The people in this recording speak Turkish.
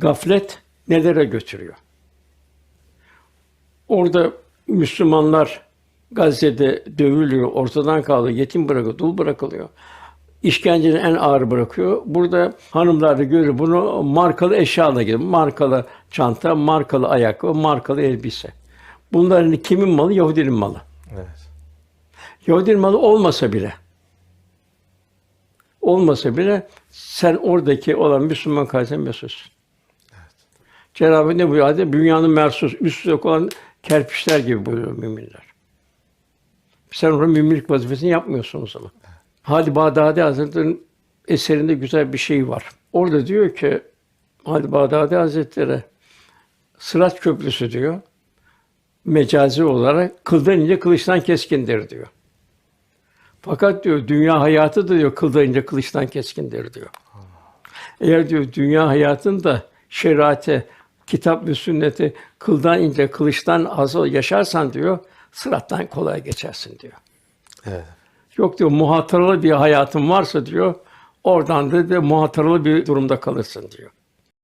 gaflet nelere götürüyor? Orada Müslümanlar Gazze'de dövülüyor, ortadan kalıyor, yetim bırakılıyor, dul bırakılıyor. İşkencenin en ağır bırakıyor. Burada hanımlar da görüyor bunu markalı eşyalarla gidiyor. Markalı çanta, markalı ayakkabı, markalı elbise. Bunların kimin malı? Yahudinin malı. Evet. Yahudinin malı olmasa bile olmasa bile sen oradaki olan Müslüman kardeşine mesulsün. Cenab-ı ne buyuruyor? Adem, Dünyanın mersus, üst üste olan kerpiçler gibi buyuruyor müminler. Sen orada müminlik vazifesini yapmıyorsun o zaman. Hadi Bağdadi Hazretleri'nin eserinde güzel bir şey var. Orada diyor ki Hadi Bağdadi Hazretleri Sırat Köprüsü diyor. Mecazi olarak kıldan ince kılıçtan keskindir diyor. Fakat diyor dünya hayatı da diyor kıldan ince kılıçtan keskindir diyor. Eğer diyor dünya hayatında şeriate, kitap ve sünneti kıldan ince, kılıçtan az yaşarsan diyor, sırattan kolay geçersin diyor. Evet. Yok diyor muhatıralı bir hayatın varsa diyor, oradan da, de muhatıralı bir durumda kalırsın diyor.